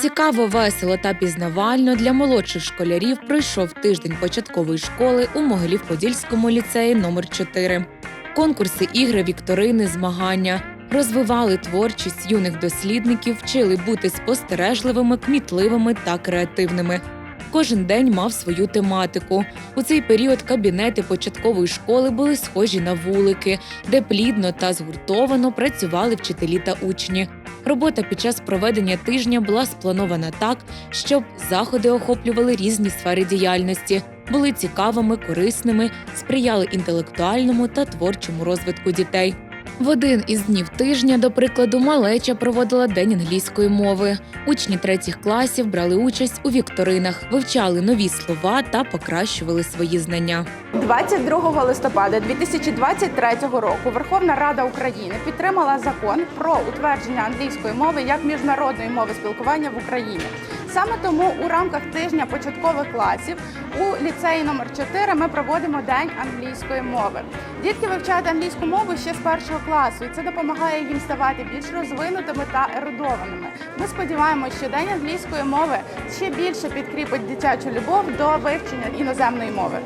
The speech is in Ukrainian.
Цікаво, весело та пізнавально для молодших школярів пройшов тиждень початкової школи у Могилів-Подільському ліцеї номер 4 Конкурси, ігри, вікторини, змагання розвивали творчість юних дослідників, вчили бути спостережливими, кмітливими та креативними. Кожен день мав свою тематику. У цей період кабінети початкової школи були схожі на вулики, де плідно та згуртовано працювали вчителі та учні. Робота під час проведення тижня була спланована так, щоб заходи охоплювали різні сфери діяльності, були цікавими, корисними, сприяли інтелектуальному та творчому розвитку дітей. В один із днів тижня, до прикладу, малеча проводила день англійської мови. Учні третіх класів брали участь у вікторинах, вивчали нові слова та покращували свої знання. 22 листопада 2023 року Верховна Рада України підтримала закон про утвердження англійської мови як міжнародної мови спілкування в Україні. Саме тому у рамках тижня початкових класів у ліцеї номер 4 ми проводимо День англійської мови. Дітки вивчають англійську мову ще з першого класу, і це допомагає їм ставати більш розвинутими та ерудованими. Ми сподіваємося, що День англійської мови ще більше підкріпить дитячу любов до вивчення іноземної мови.